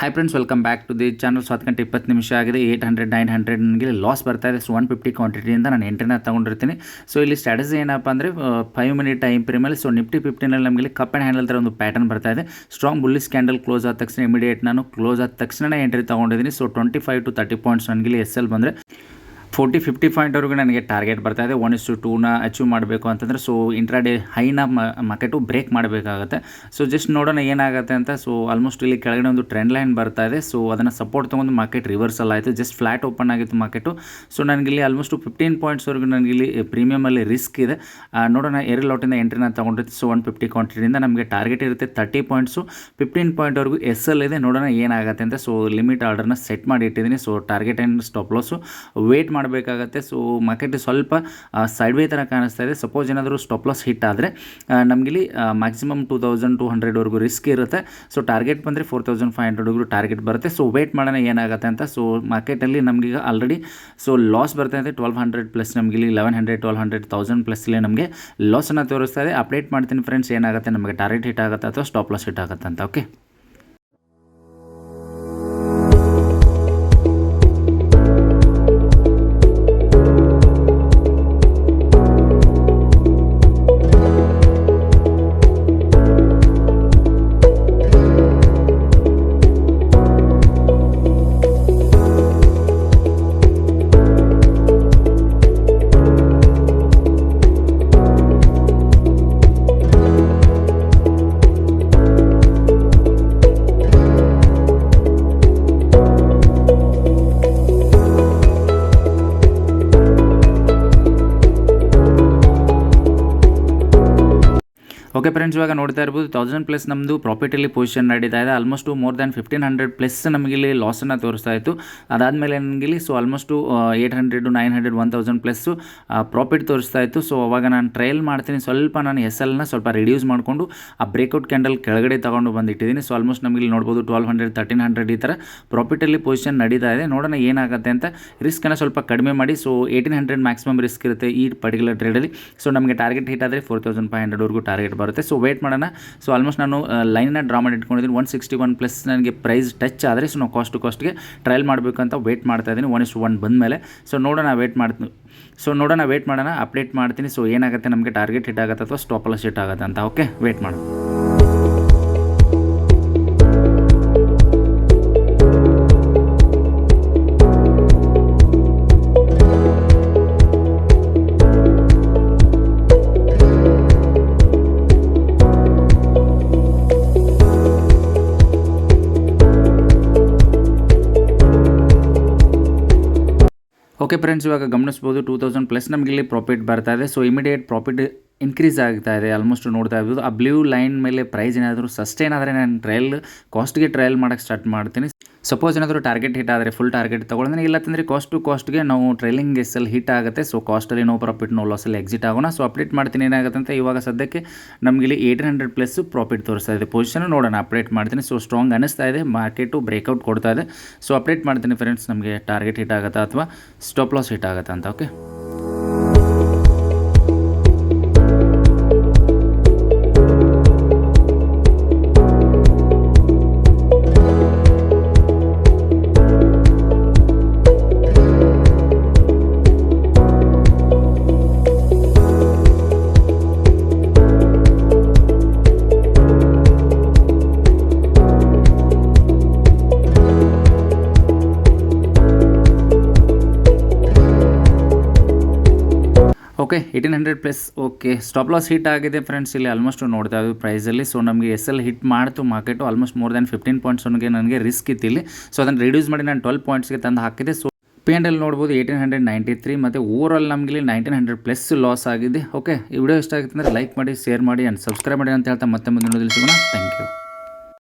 Hi friends welcome back to the channel ಹತ್ತು ಗಂಟೆ ಇಪ್ಪತ್ತು ನಿಮಿಷ ಆಗಿದೆ. ಏಯ್ಟ್ ಹಂಡ್ರೆಡ್ ನೈನ್ ಹಂಡ್ರೆಡ್ ನನಗೆ ಲಾಸ್ ಬರ್ತಾ ಇದೆ. ಸೊ ಒನ್ ಫಿಫ್ಟಿ ಕ್ವಾಂಟಿಟಿಯಿಂದ ನಾನು ಎಂಟ್ರಿನ ತೊಗೊಂಡಿರ್ತೀನಿ. ಸೊ ಇಲ್ಲಿ ಸ್ಟ್ಯಾಟಸ್ ಏನಪ್ಪ ಅಂದರೆ ಫೈವ್ ಮಿನಿಟ್ ಟೈಮ್ ಪ್ರೀಮಿಯಲ್ಲಿ ಸೊ ನಿಫ್ಟಿ ಫಿಫ್ಟಿನಲ್ಲಿ ನಮಗೆ ಕಪ್ ಆ್ಯಂಡ್ ಹ್ಯಾಂಡಲ್ ಥರ ಒಂದು ಪ್ಯಾಟರ್ನ್ ಬರ್ತಾ ಇದೆ. ಸ್ಟ್ರಾಂಗ್ ಬುಲ್ಲಿಸ್ ಕ್ಯಾಂಡಲ್ ಕ್ಲೋಸ್ ಆದ ತಕ್ಷಣ ಇಮಿಡಿಯೇಟ್ ನಾನು ಕ್ಲೋಸ್ ಆದ ತಕ್ಷಣ ಎಂಟ್ರಿ ತೊಗೊಂಡಿದ್ದೀನಿ. So twenty five to thirty points ನನಗೆ ಎಸ್ ಎಲ್ ಬಂದರೆ. ಫೋರ್ಟಿ, ಫಿಫ್ಟಿ ಪಾಯಿಂಟ್ವರೆಗೂ ನನಗೆ ಟಾರ್ಗೆಟ್ ಬರ್ತಾ ಇದೆ. ಒನ್ ಇಸ್ಟು ಟೂನ ಅಚೀವ್ ಮಾಡಬೇಕು ಅಂತಂದರೆ ಸೊ ಇಂಟ್ರಾಡೇ ಹೈನ ಮಾರ್ಕೆಟು ಬ್ರೇಕ್ ಮಾಡಬೇಕಾಗುತ್ತೆ. ಸೊ ಜಸ್ಟ್ ನೋಡೋಣ ಏನಾಗುತ್ತೆ ಅಂತ ಸೊ ಆಲ್ಮೋಸ್ಟ್ ಇಲ್ಲಿ ಕೆಳಗಡೆ ಒಂದು ಟ್ರೆಂಡ್ ಲೈನ್ ಬರ್ತಾ ಇದೆ. ಸೊ ಅದನ್ನು ಸಪೋರ್ಟ್ ತೊಗೊಂಡು ಮಾರ್ಕೆಟ್ ರಿವರ್ಸಲ್ ಆಯಿತು. ಜಸ್ಟ್ ಫ್ಲಾಟ್ ಓಪನ್ ಆಗಿತ್ತು ಮಾರ್ಕೆಟು ಸೊ ನನಗಿಲ್ಲಿ ಆಲ್ಮೋಸ್ಟು ಫಿಫ್ಟೀನ್ ಪಾಯಿಂಟ್ಸ್ವರೆಗೂ ನನಗಿಲ್ಲಿ ಪ್ರೀಮಿಯಮಲ್ಲಿ ರಿಸ್ಕ್ ಇದೆ. ನೋಡೋಣ, ಏರ್ ಲಾಟಿಂದ ಎಂಟ್ರಿನ ತೊಗೊಂಡಿರ್ತೀವಿ ಸೊ ಒನ್ ಫಿಫ್ಟಿ ಕ್ವಾಂಟಿಟಿಯಿಂದ ನಮಗೆ ಟಾರ್ಗೆಟ್ ಇರುತ್ತೆ ತರ್ಟಿ ಪಾಯಿಂಟ್ಸು ಫಿಫ್ಟೀನ್ ಪಾಯಿಂಟ್ವರೆಗೂ ಎಸ್ ಎಲ್ ಇದೆ. ನೋಡೋಣ ಏನಾಗುತ್ತೆ ಅಂತ ಸೊ ಲಿಮಿಟ್ ಆರ್ಡರ್ನ ಸೆಟ್ ಮಾಡಿ ಇಟ್ಟಿದ್ದೀನಿ. So target and stop loss wait ಮಾಡಬೇಕಾಗತ್ತೆ. ಸೊ ಮಾರ್ಕೆಟ್ ಸ್ವಲ್ಪ ಸೈಡ್ ವೇ ಥರ ಕಾಣಿಸ್ತಾ ಇದೆ. ಸಪೋಸ್ ಏನಾದರೂ ಸ್ಟಾಪ್ ಲಾಸ್ ಹಿಟ್ ಆದರೆ ನಮಗಿಲ್ಲಿ ಮ್ಯಾಕ್ಸಿಮಮ್ ಟೂ ತೌಸಂಡ್ ಟೂ ಹಂಡ್ರೆಡ್ವರೆಗೂ ರಿಸ್ಕ್ ಇರುತ್ತೆ. ಸೊ ಟಾರ್ಗೆಟ್ ಬಂದರೆ ಫೋರ್ ತೌಸಂಡ್ ಫೈವ್ ಹಂಡ್ರೆಡ್ವರೆಗೂ ಟಾರ್ಗೆಟ್ ಬರುತ್ತೆ. ಸೊ ವೇಟ್ ಮಾಡೋಣ ಏನಾಗುತ್ತೆ ಅಂತ. ಸೊ ಮಾರ್ಕೆಟಲ್ಲಿ ನಮಗೀಗ ಆಲ್ರೆಡಿ ಸೊ ಲಾಸ್ ಬರ್ತಾ ಇದೆ ಟ್ವೆಲ್ವ್ ಹಂಡ್ರೆಡ್ ಪ್ಲಸ್ ನಮಗಿಲ್ಲಿ eleven hundred twelve hundred thousand ಪ್ಲಸ್ಲಿ ನಮಗೆ ಲಾಸನ್ನು ತೋರಿಸ್ತಾ ಇದೆ. ಅಪ್ಡೇಟ್ ಮಾಡ್ತೀನಿ ಫ್ರೆಂಡ್ಸ್ ಏನಾಗುತ್ತೆ? ನಮಗೆ ಟಾರ್ಗೆಟ್ ಹಿಟ್ ಆಗುತ್ತೆ ಅಥವಾ ಸ್ಟಾಪ್ ಲಾಸ್ ಹಿಟ್ ಆಗುತ್ತೆ ಅಂತ ಓಕೆ ಓಕೆ ಫ್ರೆಂಡ್ಸ್ ಇವಾಗ ನೋಡ್ತಾ ಇರ್ಬೋದು ತೌಸಂಡ್ ಪ್ಲಸ್ ನಮ್ಮದು ಪ್ರಾಫಿಟಲ್ಲಿ ಪೊಸಿಷನ್ ನಡೀತಾ ಇದೆ. Almost more than fifteen hundred plus ನಮಗಿಲ್ಲಿ ಲಾಸನ್ನು ತೋರಿಸ್ತಾ ಇತ್ತು. ಅದಾದಮೇಲೆ ನನಗಿಲ್ಲಿ so almost eight hundred nine hundred one thousand plus profit ತೋರಿಸ್ತಾ ಇತ್ತು. ಸೊ ಅವಾಗ ನಾನು ಟ್ರಯಲ್ ಮಾಡ್ತೀನಿ. ಸ್ವಲ್ಪ ನಾನು ಎಸ್ ಎಲ್ನ ಸ್ವಲ್ಪ ರಿಡ್ಯೂಸ್ ಮಾಡಿಕೊಂಡು, ಆ ಬ್ರೇಕ್ಔಟ್ ಕ್ಯಾಂಡಲ್ ಕೆಳಗಡೆ ತಗೊಂಡು ಬಂದಿಟ್ಟಿದ್ದೀನಿ. ಸೊ ಆಲ್ಮೋಸ್ಟ್ ನಮಗೆ ಇಲ್ಲಿ ನೋಡ್ಬೋದು ಟ್ವೆಲ್ ಹಂಡ್ರೆಡ್ ತರ್ಟೀನ್ ಹಂಡ್ರೆಡ್ ಈ ಥರ ಪ್ರಾಫಿಟಲ್ಲಿ ಪೊಸಿಷನ್ ನಡೀತಾ ಇದೆ. ನೋಡೋಣ ಏನಾಗುತ್ತೆ ಅಂತ ರಿಸ್ಕನ್ನು ಸ್ವಲ್ಪ ಕಡಿಮೆ ಮಾಡಿ. So eighteen hundred maximum risk ಇರುತ್ತೆ ಈ ಪರ್ಟಿಕ್ಯುಲರ್ ಟ್ರೇಡಲ್ಲಿ ಸೊ ನಮಗೆ ಟಾರ್ಗೆಟ್ ಹಿಟ್ ಆದರೆ ಫೋರ್ ತೌಸಂಡ್ ಫೈವ್ ಹಂಡ್ರೆಡ್ವರೆಗೂ ಟಾರ್ಗೆಟ್ ಬರುತ್ತೆ. ಸೊ ವೇಟ್ ಮಾಡೋಣ. ಸೊ ಆಲ್ಮೋಸ್ಟ್ ನಾನು ಲೈನ್ನ ಡ್ರಾ ಮಾಡಿ ಇಟ್ಕೊಂಡಿದ್ದೀನಿ. ಒನ್ ಸಿಕ್ಸ್ಟಿ ಒನ್ ಪ್ಲಸ್ ನನಗೆ ಪ್ರೈಸ್ ಟಚ್ ಆದರೆ ಸೊ ನಾವು ಕಾಸ್ಟ್ ಟು ಕಾಸ್ಟ್ಗೆ ಟ್ರಯಲ್ ಮಾಡಬೇಕಂತ ವೇಟ್ ಮಾಡ್ತಾ ಇದ್ದೀನಿ. ಒನ್ ಇಷ್ಟು ಒನ್ ಬಂದಮೇಲೆ. ಸೊ ನೋಡೋಣ ವೇಟ್ ಮಾಡ್ತೀನಿ ಸೊ ನೋಡೋಣ ವೇಟ್ ಮಾಡೋಣ. ಅಪ್ಡೇಟ್ ಮಾಡ್ತೀನಿ. ಸೊ ಏನಾಗುತ್ತೆ? ನಮಗೆ ಟಾರ್ಗೆಟ್ ಹಿಟ್ ಆಗುತ್ತೆ ಅಥವಾ ಸ್ಟಾಪ್ ಲಾಸ್ ಹಿಟ್ ಆಗುತ್ತೆ ಅಂತ ಓಕೆ ವೇಟ್ ಮಾಡೋಣ. ಓಕೆ ಫ್ರೆಂಡ್ಸ್ ಇವಾಗ ಗಮನಿಸ್ಬೋದು ಟೂ ತೌಸಂಡ್ ಪ್ಲಸ್ ನಮಗೆ ಇಲ್ಲಿ ಪ್ರಾಫಿಟ್ ಬರ್ತಾ ಇದೆ. ಸೊ ಇಮಿಡಿಯೇಟ್ ಪ್ರಾಫಿಟ್ ಇನ್ಕ್ರೀಸ್ ಆಗ್ತಾ ಇದೆ. ಆಲ್ಮೋಸ್ಟ್ ನೋಡ್ತಾ ಇರ್ಬೋದು. ಆ ಬ್ಲೂ ಲೈನ್ ಮೇಲೆ ಪ್ರೈಸ್ ಏನಾದರೂ ಸಸ್ಟೈನ್ ಆದರೆ ನಾನು ಟ್ರಯಲ್ ಕಾಸ್ಟ್ಗೆ ಟ್ರಯಲ್ ಮಾಡೋಕ್ಕೆ ಸ್ಟಾರ್ಟ್ ಮಾಡ್ತೀನಿ. ಸಪೋಸ್ ಏನಾದರೂ ಟಾರ್ಗೆಟ್ ಹಿಟ್ ಆದರೆ ಫುಲ್ ಟಾರ್ಗೆಟ್ ತಗೊಳ್ಳೋಣ ಇಲ್ಲ ಅಂತಂದರೆ ಕಾಸ್ಟ್ ಟು ಕಾಸ್ಟ್ಗೆ ನಾವು ಟ್ರೈಲಿಂಗ್ ಎಸ್ಸಲ್ಲಿ ಹಿಟ್ ಆಗುತ್ತೆ. ಸೊ ಕಾಸ್ಟಲ್ಲಿ ನೋ ಪ್ರಾಫಿಟ್ ನೋ ಲಾಸಲ್ಲಿ ಎಕ್ಸಿಟ್ ಆಗೋಣ. ಸೊ ಅಪ್ಡೇಟ್ ಮಾಡ್ತೀನಿ ಏನಾಗುತ್ತೆ ಅಂತ ಇವಾಗ ಸದ್ಯಕ್ಕೆ ನಮಗೆ ಇಲ್ಲಿ ಏಯ್ಟೀನ್ ಹಂಡ್ರೆಡ್ ಪ್ಲಸ್ ಪ್ರಾಫಿಟ್ ತೋರಿಸ್ತಾ ಇದೆ. ಪೊಸಿಷನ್ ನೋಡೋಣ ಅಪ್ಡೇಟ್ ಮಾಡ್ತೀನಿ. ಸೊ ಸ್ಟ್ರಾಂಗ್ ಅನಿಸ್ತಾ ಇದೆ ಮಾರ್ಕೆಟು ಬ್ರೇಕ್ಔಟ್ ಕೊಡ್ತಾ ಇದೆ. ಸೊ ಅಪ್ಡೇಟ್ ಮಾಡ್ತೀನಿ ಫ್ರೆಂಡ್ಸ್ ನಮಗೆ ಟಾರ್ಗೆಟ್ ಹಿಟ್ ಆಗುತ್ತಾ ಅಥವಾ ಸ್ಟಾಪ್ ಲಾಸ್ ಹಿಟ್ ಆಗುತ್ತಾ ಅಂತ okay okay eighteen hundred plus okay stop loss hit ಆಗಿದೆ ಫ್ರೆಂಡ್ಸ್ ಇಲ್ಲಿ ಆಲ್ಮೋಸ್ಟ್ ನೋಡ್ತಾ ಇದ್ದೀವಿ ಪ್ರೈಸಲ್ಲಿ ಸೊ ನಮಗೆ ಎಸ್ ಎಲ್ ಹಿಟ್ ಮಾಡ್ತು market almost more than fifteen points ಒನ್ಗೆ ನನಗೆ ರಿಸ್ಕ್ ಇತ್ತು ಇಲ್ಲಿ. ಸೊ ಅದನ್ನು ರಿಡ್ಯೂಸ್ ಮಾಡಿ ನಾನು ಟ್ವೆಲ್ ಪಾಯಿಂಟ್ಸ್ಗೆ ತಂದು ಹಾಕಿದೆ. ಸೊ ಪಿ ಆ್ಯಂಡ್ ಎಲ್ ನೋಡ್ಬೋದು ಏಯ್ಟೀನ್ ಹಂಡ್ರೆಡ್ ನೈಂಟಿ ತ್ರೀ ಮತ್ತು ಓವರಾಲ್ ನಮಗೆ ನೈನ್ಟೀನ್ ಹಂಡ್ರೆಡ್ ಪ್ಲಸ್ ಲಾಸ್ ಆಗಿದೆ. ಓಕೆ ಈ ವಿಡಿಯೋ ಇಷ್ಟ ಆಗಿತ್ತು ಅಂದರೆ ಲೈಕ್ ಮಾಡಿ ಶೇರ್ ಮಾಡಿ ಆ್ಯಂಡ್ ಸಬ್ಸ್ಕ್ರೈಬ್ ಮಾಡಿ ಅಂತ ಹೇಳ್ತಾ ಮತ್ತೆ ಮುಂದಿನ ಸಿಗೋಣ. Thank you